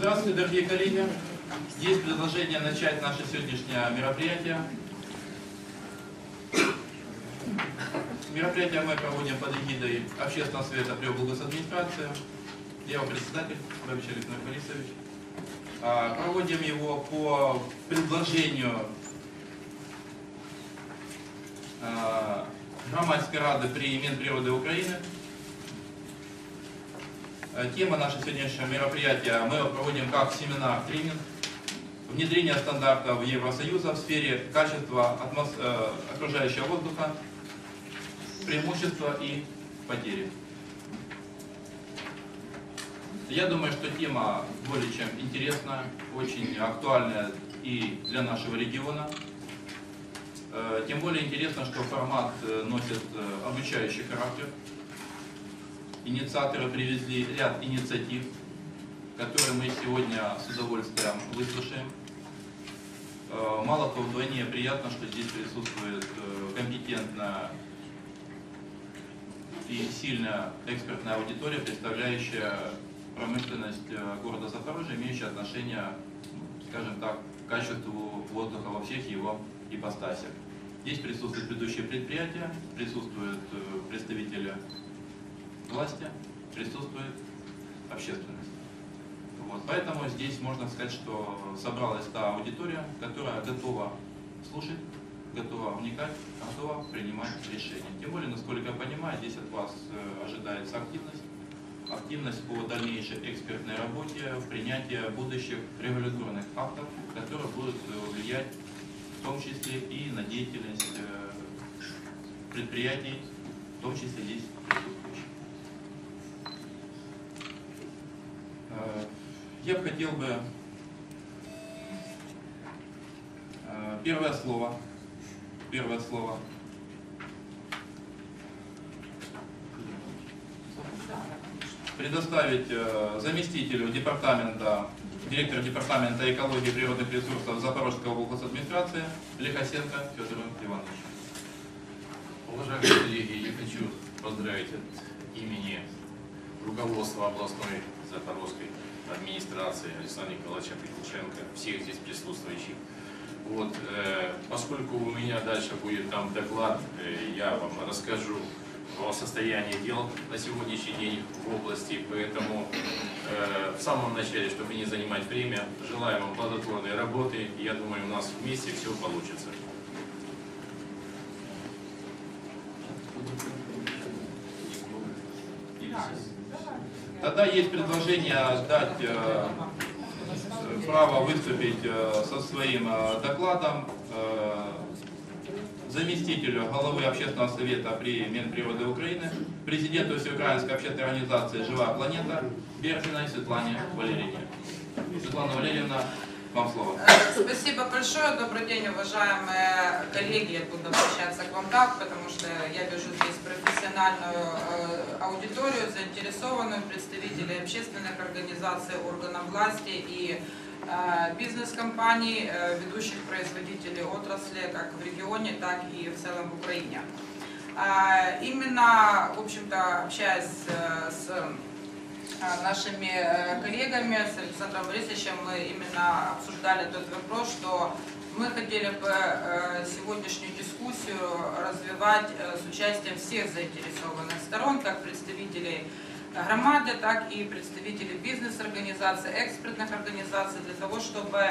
Здравствуйте, дорогие коллеги. Есть предложение начать наше сегодняшнее мероприятие. Мероприятие мы проводим под эгидой Общественного совета при администрации. Я его председатель, Бабич Александр Борисович. А, Проводим его по предложению а, Громадской рады при Минприроды Украины. Э, Тема нашего сегодняшнего мероприятия мы проводим как семинар, тренинг, внедрение стандартов Евросоюза в сфере качества атмос- э, окружающего воздуха, преимущества и потери. Я думаю, что тема более чем интересная, очень актуальная и для нашего региона. Э, Тем более интересно, что формат носит обучающий характер. Инициаторы привезли ряд инициатив, которые мы сегодня с удовольствием выслушаем. Э, Мало того, вдвойне приятно, что здесь присутствует э, компетентная и сильная экспертная аудитория, представляющая промышленность э, города Запорожья, имеющая отношение, скажем так, к качеству воздуха во всех его ипостасях. Здесь присутствуют ведущие предприятия, присутствуют представители власти, присутствует общественность. Вот, поэтому здесь можно сказать, что собралась та аудитория, которая готова слушать, готова вникать, готова принимать решения. Тем более, насколько я понимаю, здесь от вас э, ожидается активность. Активность по дальнейшей экспертной работе в принятии будущих регуляторных актов, которые будут э, влиять в том числе и на деятельность э, предприятий, в том числе здесь присутствующих. Я хотел бы э, первое слово, первое слово предоставить э, заместителю департамента, директора департамента экологии и природных ресурсов Запорожской области администрации Лихосенко Федору Ивановичу. Уважаемые коллеги, я хочу поздравить от имени руководства областной Запорожской администрации Александра Николаевича Петриченко, всех здесь присутствующих. Вот, э, поскольку у меня дальше будет там доклад, э, я вам расскажу о состоянии дел на сегодняшний день в области, поэтому э, в самом начале, чтобы не занимать время, желаю вам плодотворной работы, я думаю, у нас вместе все получится. Тогда есть предложение дать э, право выступить э, со своим э, докладом заместителю главы общественного совета при Минприроды Украины, президенту Всеукраинской общественной организации «Живая планета» Берзиной Светлане Валерьевне. Светлана Валерьевна, вам слово. Спасибо большое. Добрый день, уважаемые коллеги. Я буду обращаться к вам так, потому что я вижу здесь профессиональную э, аудиторию, заинтересованную, представителей общественных организаций, органов власти и э, бизнес-компаний, э, ведущих производителей отрасли как в регионе, так и в целом в Украине. А, Именно, в общем-то, общаясь с нашими коллегами, с Александром Борисовичем, мы именно обсуждали тот вопрос, что мы хотели бы э, сегодняшнюю дискуссию развивать э, с участием всех заинтересованных сторон, как представителей громады, так и представителей бизнес-организаций, экспертных организаций, для того, чтобы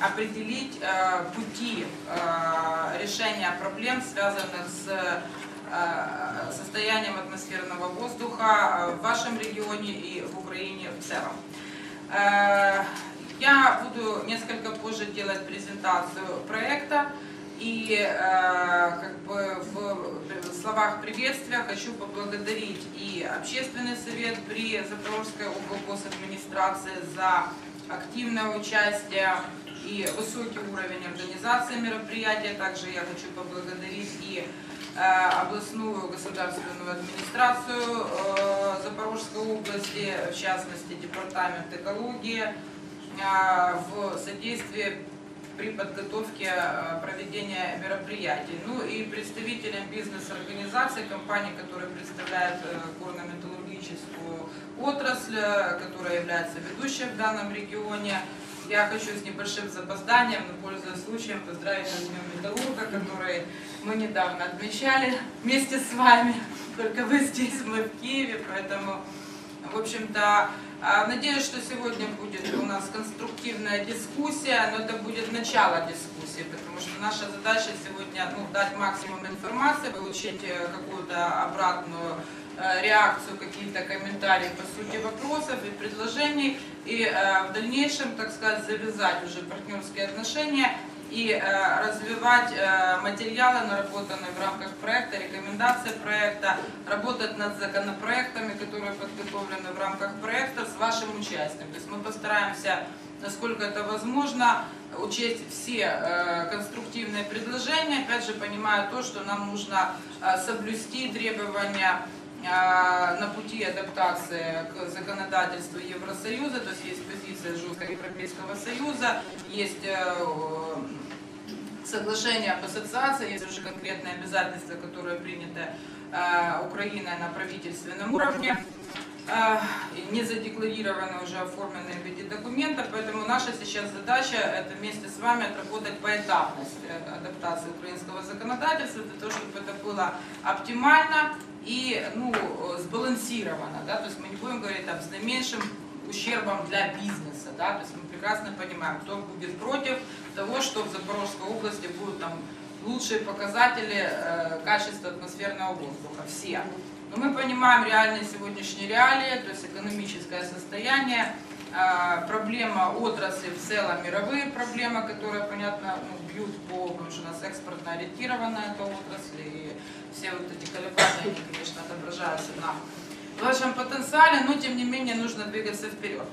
определить э, пути решения проблем, связанных с состоянием атмосферного воздуха в вашем регионе и в Украине в целом. Я буду несколько позже делать презентацию проекта. И э, как бы в словах приветствия хочу поблагодарить и общественный совет при Запорожской облгосадминистрации за активное участие и высокий уровень организации мероприятия. Также я хочу поблагодарить и э, областную государственную администрацию э, Запорожской области, в частности Департамент экологии, в содействии при подготовке э, проведения мероприятий. Ну и представителям бизнес-организаций, компаний, которые представляют э, горно-металлургическую отрасль, э, которая является ведущей в данном регионе. Я хочу с небольшим запозданием, но пользуясь случаем, поздравить с Днем Металлурга, который мы недавно отмечали вместе с вами. Только вы здесь, мы в Киеве, поэтому, в общем-то, а, Надеюсь, что сегодня будет конструктивная дискуссия, но это будет начало дискуссии, потому что наша задача сегодня ну, дать максимум информации, получить э, какую-то обратную э, реакцию, какие-то комментарии по сути вопросов и предложений, и э, в дальнейшем, так сказать, завязать уже партнерские отношения и э, развивать э, материалы, наработанные в рамках проекта, рекомендации проекта, работать над законопроектами, которые подготовлены в рамках проекта с вашим участием. То есть мы постараемся, насколько это возможно, учесть все э, конструктивные предложения, опять же понимая то, что нам нужно э, соблюсти требования э, на пути адаптации к законодательству Евросоюза, то есть есть позиция жесткого Европейского Союза, есть соглашение об ассоциации, есть уже конкретные обязательства, которые приняты Украиной на правительственном уровне, не задекларированы, уже оформлены в виде документа, поэтому наша сейчас задача это вместе с вами отработать поэтапность э, адаптации украинского законодательства, для того, чтобы это было оптимально и ну, сбалансировано, да, то есть мы не будем говорить там, с наименьшим ущербом для бизнеса, да, то есть мы прекрасно понимаем, кто будет против того, что в Запорожской области будут там лучшие показатели э, качества атмосферного воздуха, все. Но мы понимаем реальные сегодняшние реалии, то есть экономическое состояние, э, проблема отрасли в целом, мировые проблемы, которые, понятно, ну, бьют по, потому что у нас экспортно ориентированная эта отрасль, и все вот эти колебания, они, конечно, отображаются на в вашем потенциале, но тем не менее нужно двигаться вперед.